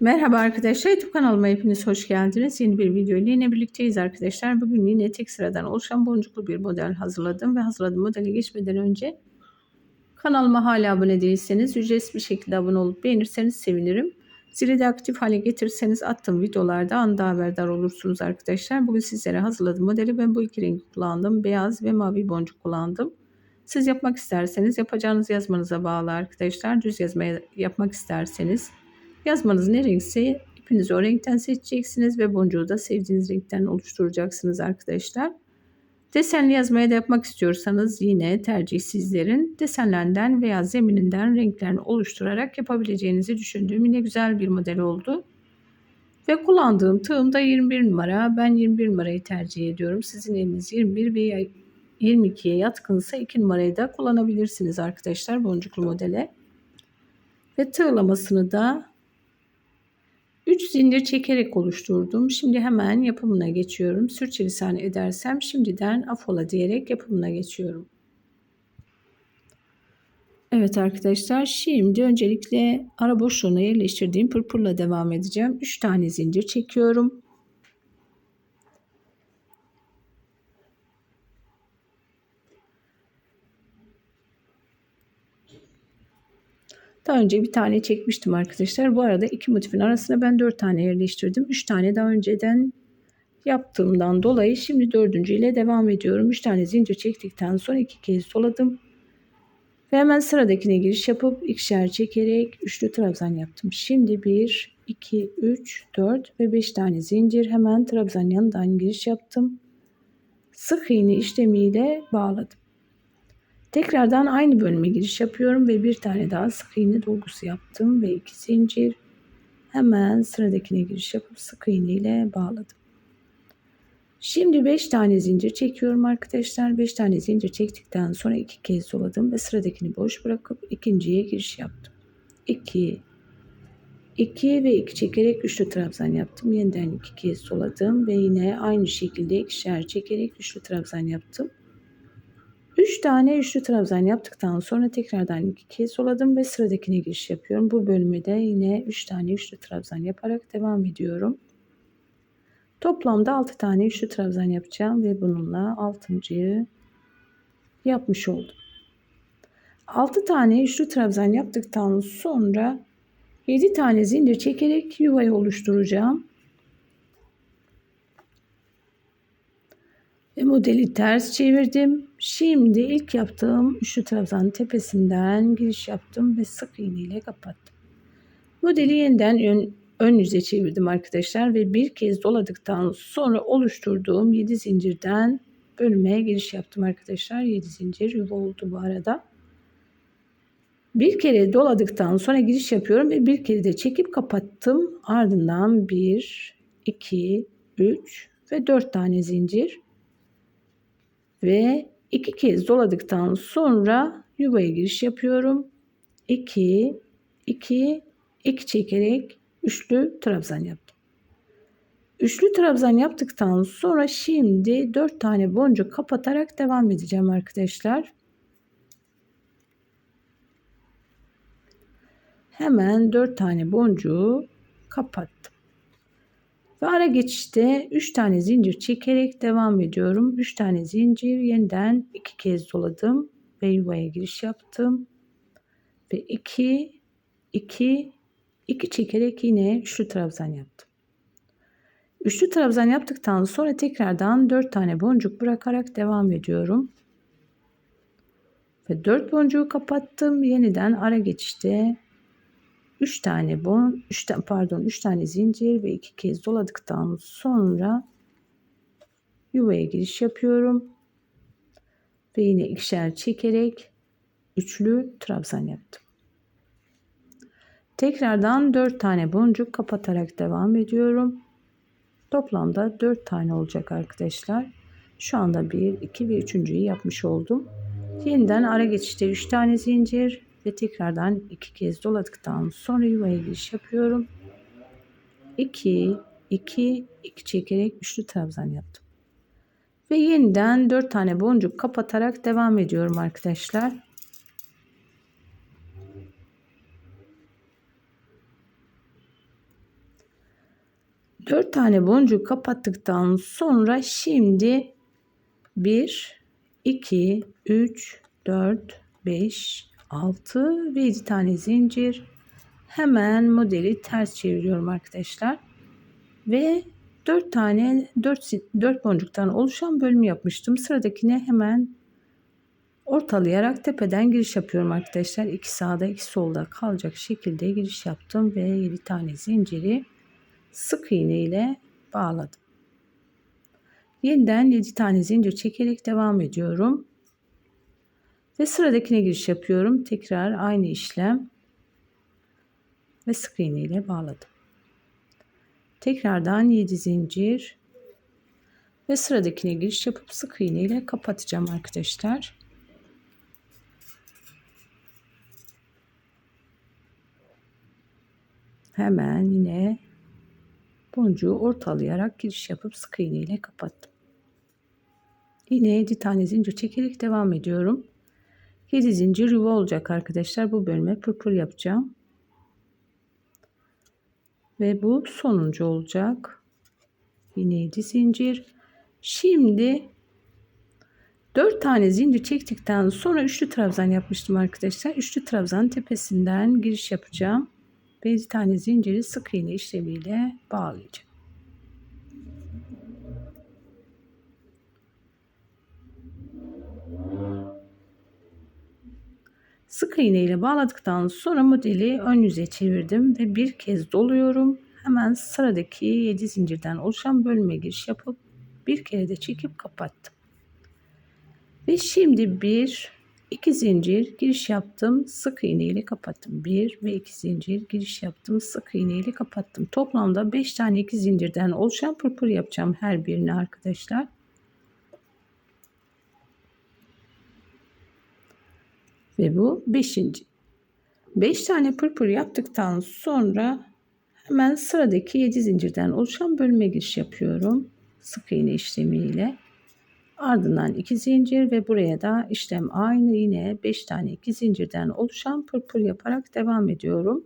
Merhaba arkadaşlar YouTube kanalıma hepiniz hoş geldiniz. Yeni bir video ile yine birlikteyiz arkadaşlar. Bugün yine tek sıradan oluşan boncuklu bir model hazırladım ve hazırladığım modeli geçmeden önce kanalıma hala abone değilseniz ücretsiz bir şekilde abone olup beğenirseniz sevinirim. Zili de aktif hale getirirseniz attığım videolarda anda haberdar olursunuz arkadaşlar. Bugün sizlere hazırladığım modeli ben bu iki renk kullandım. Beyaz ve mavi boncuk kullandım. Siz yapmak isterseniz yapacağınız yazmanıza bağlı arkadaşlar. Düz yazma yapmak isterseniz Yazmanız ne renkse ipinizi o renkten seçeceksiniz ve boncuğu da sevdiğiniz renkten oluşturacaksınız arkadaşlar. Desenli yazmaya da yapmak istiyorsanız yine tercih sizlerin desenlerden veya zemininden renklerini oluşturarak yapabileceğinizi düşündüğüm yine güzel bir model oldu. Ve kullandığım tığım da 21 numara. Ben 21 numarayı tercih ediyorum. Sizin eliniz 21 veya 22'ye yatkınsa 2 numarayı da kullanabilirsiniz arkadaşlar boncuklu modele. Ve tığlamasını da 3 zincir çekerek oluşturdum. Şimdi hemen yapımına geçiyorum. Sürçülisan edersem şimdiden afola diyerek yapımına geçiyorum. Evet arkadaşlar şimdi öncelikle ara boşluğuna yerleştirdiğim pırpırla devam edeceğim. 3 tane zincir çekiyorum. Daha önce bir tane çekmiştim arkadaşlar. Bu arada iki motifin arasına ben dört tane yerleştirdim. Üç tane daha önceden yaptığımdan dolayı şimdi dördüncü ile devam ediyorum. Üç tane zincir çektikten sonra iki kez soladım. Ve hemen sıradakine giriş yapıp ikişer çekerek üçlü trabzan yaptım. Şimdi bir, iki, üç, dört ve beş tane zincir hemen trabzan yanından giriş yaptım. Sık iğne işlemiyle bağladım. Tekrardan aynı bölüme giriş yapıyorum ve bir tane daha sık iğne dolgusu yaptım ve iki zincir hemen sıradakine giriş yapıp sık iğne ile bağladım. Şimdi 5 tane zincir çekiyorum arkadaşlar. 5 tane zincir çektikten sonra iki kez doladım ve sıradakini boş bırakıp ikinciye giriş yaptım. 2 2 ve 2 çekerek üçlü trabzan yaptım. Yeniden iki kez doladım ve yine aynı şekilde ikişer çekerek üçlü trabzan yaptım. 3 tane üçlü trabzan yaptıktan sonra tekrardan iki kez soladım ve sıradakine giriş yapıyorum. Bu bölüme de yine 3 tane üçlü trabzan yaparak devam ediyorum. Toplamda 6 tane üçlü trabzan yapacağım ve bununla 6.yı yapmış oldum. 6 tane üçlü trabzan yaptıktan sonra 7 tane zincir çekerek yuvayı oluşturacağım. Modeli ters çevirdim. Şimdi ilk yaptığım üçlü trabzanın tepesinden giriş yaptım ve sık iğne ile kapattım. Modeli yeniden ön, ön yüze çevirdim arkadaşlar ve bir kez doladıktan sonra oluşturduğum 7 zincirden bölüme giriş yaptım arkadaşlar. 7 zincir yuva oldu bu arada. Bir kere doladıktan sonra giriş yapıyorum ve bir kere de çekip kapattım. Ardından 1, 2, 3 ve 4 tane zincir ve iki kez doladıktan sonra yuvaya giriş yapıyorum. 2 2 2 çekerek üçlü trabzan yaptım. Üçlü trabzan yaptıktan sonra şimdi 4 tane boncuk kapatarak devam edeceğim arkadaşlar. Hemen 4 tane boncuğu kapattım. Ve ara geçişte 3 tane zincir çekerek devam ediyorum. 3 tane zincir yeniden 2 kez doladım ve yuvaya giriş yaptım. Ve 2 2 2 çekerek yine üçlü trabzan yaptım. Üçlü trabzan yaptıktan sonra tekrardan 4 tane boncuk bırakarak devam ediyorum. Ve 4 boncuğu kapattım. Yeniden ara geçişte 3 tane bon, 3 tane pardon 3 tane zincir ve 2 kez doladıktan sonra yuvaya giriş yapıyorum. Ve yine ikişer çekerek üçlü trabzan yaptım. Tekrardan 4 tane boncuk kapatarak devam ediyorum. Toplamda 4 tane olacak arkadaşlar. Şu anda 1, 2 ve 3.'yü yapmış oldum. Yeniden ara geçişte 3 tane zincir ve tekrardan iki kez doladıktan sonra yuvaya giriş yapıyorum. 2 2 2 çekerek üçlü trabzan yaptım. Ve yeniden 4 tane boncuk kapatarak devam ediyorum arkadaşlar. 4 tane boncuk kapattıktan sonra şimdi 1 2 3 4 5 6 ve 7 tane zincir hemen modeli ters çeviriyorum arkadaşlar ve 4 tane 4, 4 boncuktan oluşan bölüm yapmıştım sıradakine hemen ortalayarak tepeden giriş yapıyorum arkadaşlar. 2 sağda 2 solda kalacak şekilde giriş yaptım ve 7 tane zinciri sık iğne ile bağladım. Yeniden 7 tane zincir çekerek devam ediyorum. Ve sıradakine giriş yapıyorum. Tekrar aynı işlem ve sık iğne ile bağladım. Tekrardan 7 zincir ve sıradakine giriş yapıp sık iğne ile kapatacağım arkadaşlar. Hemen yine boncuğu ortalayarak giriş yapıp sık iğne ile kapattım. Yine 7 tane zincir çekerek devam ediyorum. 7 zincir yuva olacak arkadaşlar. Bu bölüme pırpır yapacağım. Ve bu sonuncu olacak. Yine 7 zincir. Şimdi 4 tane zincir çektikten sonra üçlü trabzan yapmıştım arkadaşlar. Üçlü trabzan tepesinden giriş yapacağım. 5 tane zinciri sık iğne işlemiyle bağlayacağım. Sık iğne ile bağladıktan sonra modeli ön yüze çevirdim ve bir kez doluyorum. Hemen sıradaki 7 zincirden oluşan bölüme giriş yapıp bir kere de çekip kapattım. Ve şimdi bir 2 zincir giriş yaptım sık iğne ile kapattım 1 ve 2 zincir giriş yaptım sık iğne ile kapattım toplamda 5 tane 2 zincirden oluşan pırpır yapacağım her birini arkadaşlar ve bu 5. 5 tane pırpır yaptıktan sonra hemen sıradaki 7 zincirden oluşan bölüme giriş yapıyorum sık iğne işlemiyle Ardından 2 zincir ve buraya da işlem aynı yine 5 tane 2 zincirden oluşan pırpır yaparak devam ediyorum.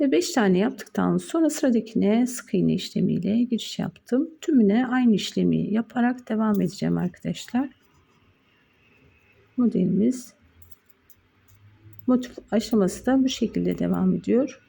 Ve 5 tane yaptıktan sonra sıradakine sık iğne işlemiyle giriş yaptım. Tümüne aynı işlemi yaparak devam edeceğim arkadaşlar. Modelimiz motif aşaması da bu şekilde devam ediyor.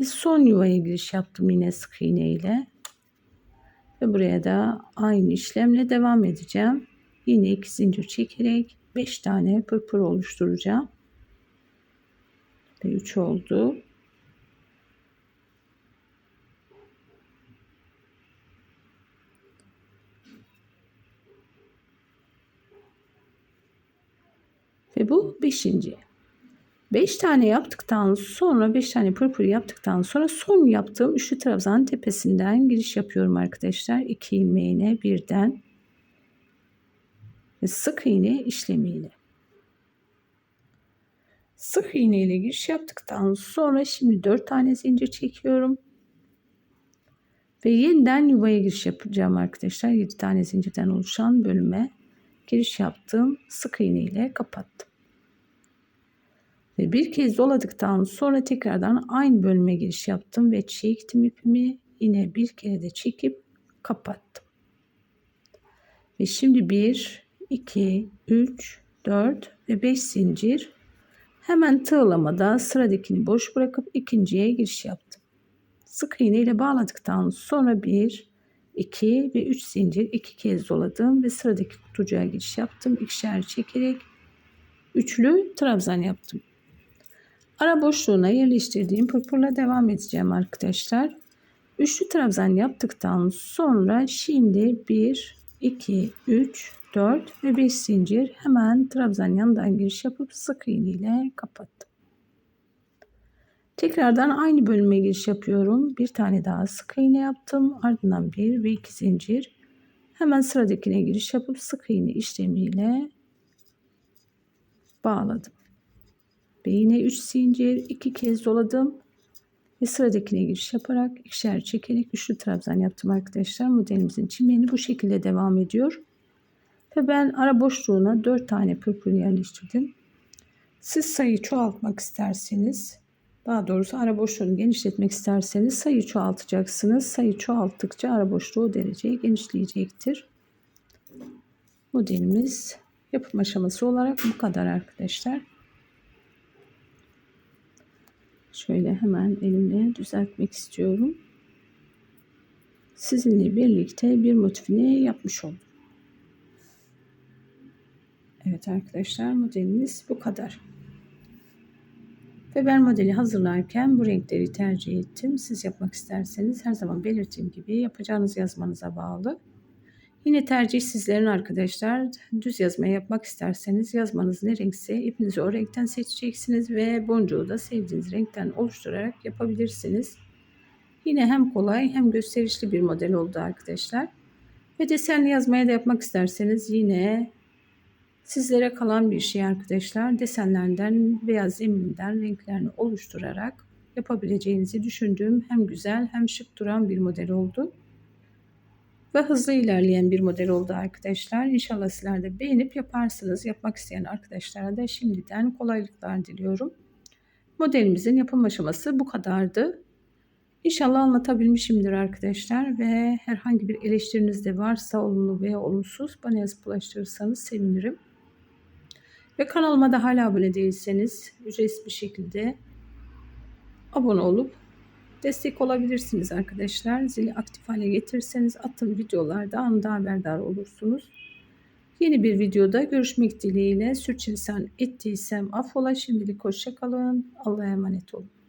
Ve son yuvaya giriş yaptım yine sık iğne ile. Ve buraya da aynı işlemle devam edeceğim. Yine iki zincir çekerek 5 tane pırpır oluşturacağım. Ve 3 oldu. Ve bu beşinci. 5 tane yaptıktan sonra 5 tane pırpır yaptıktan sonra son yaptığım üçlü trabzan tepesinden giriş yapıyorum arkadaşlar. 2 ilmeğine birden ve sık iğne işlemiyle. Sık iğne ile giriş yaptıktan sonra şimdi 4 tane zincir çekiyorum. Ve yeniden yuvaya giriş yapacağım arkadaşlar. 7 tane zincirden oluşan bölüme giriş yaptım. Sık iğne ile kapattım. Ve bir kez doladıktan sonra tekrardan aynı bölüme giriş yaptım ve çektim ipimi. Yine bir kere de çekip kapattım. Ve şimdi 1, 2, 3, 4 ve 5 zincir hemen tığlamada sıradakini boş bırakıp ikinciye giriş yaptım. Sık iğne ile bağladıktan sonra 1, 2 ve 3 zincir iki kez doladım ve sıradaki kutucuğa giriş yaptım. İkişer çekerek üçlü trabzan yaptım. Ara boşluğuna yerleştirdiğim pırpırla devam edeceğim arkadaşlar. Üçlü trabzan yaptıktan sonra şimdi 1, 2, 3, 4 ve 5 zincir hemen trabzan yanından giriş yapıp sık iğne ile kapattım. Tekrardan aynı bölüme giriş yapıyorum. Bir tane daha sık iğne yaptım. Ardından bir ve iki zincir. Hemen sıradakine giriş yapıp sık iğne işlemiyle bağladım. Ve yine 3 zincir iki kez doladım. Ve sıradakine giriş yaparak ikişer çekerek üçlü trabzan yaptım arkadaşlar. Modelimizin çimeni bu şekilde devam ediyor. Ve ben ara boşluğuna 4 tane pırpır yerleştirdim. Siz sayı çoğaltmak isterseniz daha doğrusu ara boşluğunu genişletmek isterseniz sayı çoğaltacaksınız. Sayı çoğalttıkça ara boşluğu o dereceyi genişleyecektir. Modelimiz yapım aşaması olarak bu kadar arkadaşlar. Şöyle hemen elimle düzeltmek istiyorum. Sizinle birlikte bir motifini yapmış oldum. Evet arkadaşlar modelimiz bu kadar. Ve ben modeli hazırlarken bu renkleri tercih ettim. Siz yapmak isterseniz her zaman belirttiğim gibi yapacağınız yazmanıza bağlı. Yine tercih sizlerin arkadaşlar. Düz yazma yapmak isterseniz yazmanız ne renkse ipinizi o renkten seçeceksiniz ve boncuğu da sevdiğiniz renkten oluşturarak yapabilirsiniz. Yine hem kolay hem gösterişli bir model oldu arkadaşlar. Ve desenli yazmaya da yapmak isterseniz yine sizlere kalan bir şey arkadaşlar. Desenlerden veya zeminden renklerini oluşturarak yapabileceğinizi düşündüğüm hem güzel hem şık duran bir model oldu ve hızlı ilerleyen bir model oldu arkadaşlar. İnşallah sizler de beğenip yaparsınız. Yapmak isteyen arkadaşlara da şimdiden kolaylıklar diliyorum. Modelimizin yapım aşaması bu kadardı. İnşallah anlatabilmişimdir arkadaşlar ve herhangi bir eleştiriniz de varsa olumlu veya olumsuz bana yazıp ulaştırırsanız sevinirim. Ve kanalıma da hala abone değilseniz ücretsiz bir şekilde abone olup destek olabilirsiniz arkadaşlar. Zili aktif hale getirirseniz attığım videolarda anında haberdar olursunuz. Yeni bir videoda görüşmek dileğiyle. Sürçülisan ettiysem affola. Şimdilik hoşçakalın. Allah'a emanet olun.